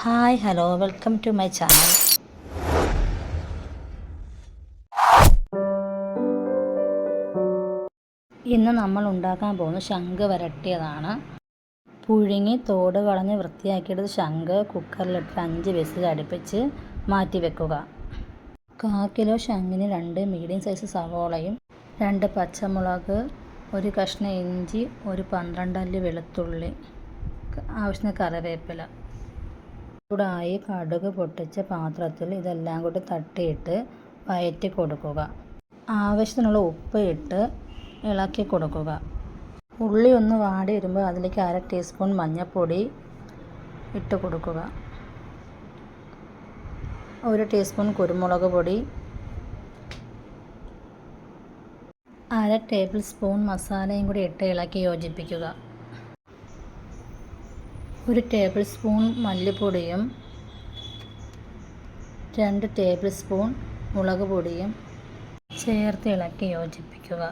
Hi hello welcome to my channel. ഇന്ന് നമ്മൾ ഉണ്ടാക്കാൻ പോകുന്ന ശംഖ് വരട്ടിയതാണ്. പുഴുങ്ങി തോട് കളഞ്ഞ് വൃത്തിയാക്കിയിട്ട് ശംഖ് കുക്കറിലിട്ട് അഞ്ച് വിസിൽ അടുപ്പിച്ച് മാറ്റി വെക്കുക. കാ കിലോ ശംഖിന് രണ്ട് മീഡിയം സൈസ് സവോളയും രണ്ട് പച്ചമുളക് ഒരു കഷ്ണം ഇഞ്ചി ഒരു പന്ത്രണ്ടല്ലി വെളുത്തുള്ളി ആവശ്യത്തിന് കറിവേപ്പില. ചൂടായി കടുക് പൊട്ടിച്ച പാത്രത്തിൽ ഇതെല്ലാം കൂടി തട്ടിയിട്ട് വയറ്റി കൊടുക്കുക. ആവശ്യത്തിനുള്ള ഉപ്പ് ഇട്ട് ഇളക്കി കൊടുക്കുക. ഉള്ളി ഒന്ന് വാടി വരുമ്പോൾ അതിലേക്ക് അര ടീസ്പൂൺ മഞ്ഞൾപ്പൊടി ഇട്ട് കൊടുക്കുക. ഒരു ടീസ്പൂൺ കുരുമുളക് പൊടി. അര ടേബിൾ സ്പൂൺ മസാലയും കൂടി ഇട്ട് ഇളക്കി യോജിപ്പിക്കുക. ഒരു ടേബിൾ സ്പൂൺ മല്ലിപ്പൊടിയും രണ്ട് ടേബിൾ സ്പൂൺ മുളക് പൊടിയും ചേർത്ത് ഇളക്കി യോജിപ്പിക്കുക.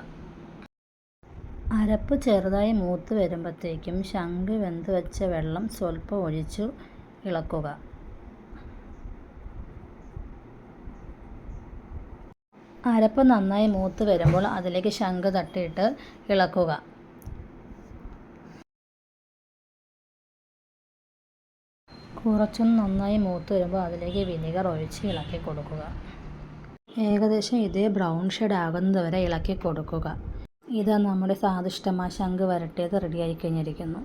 അരപ്പ് ചെറുതായി മൂത്ത് വരുമ്പോഴത്തേക്കും ശംഖ് വെന്ത് വെച്ച വെള്ളം സ്വല്പം ഒഴിച്ചു ഇളക്കുക. അരപ്പ് നന്നായി മൂത്ത് വരുമ്പോൾ അതിലേക്ക് ശംഖ് തട്ടിയിട്ട് ഇളക്കുക. കുറച്ചൊന്ന് നന്നായി മൂത്ത് വരുമ്പോൾ അതിലേക്ക് വിനീഗർ ഒഴിച്ച് ഇളക്കി കൊടുക്കുക. ഏകദേശം ഇതേ ബ്രൗൺ ഷെയ്ഡ് ആകുന്നത് വരെ ഇളക്കി കൊടുക്കുക. ഇത് നമ്മുടെ സ്വാദിഷ്ടമായ ശംഖ് വരട്ടിയത് റെഡിയായി കഴിഞ്ഞിരിക്കുന്നു.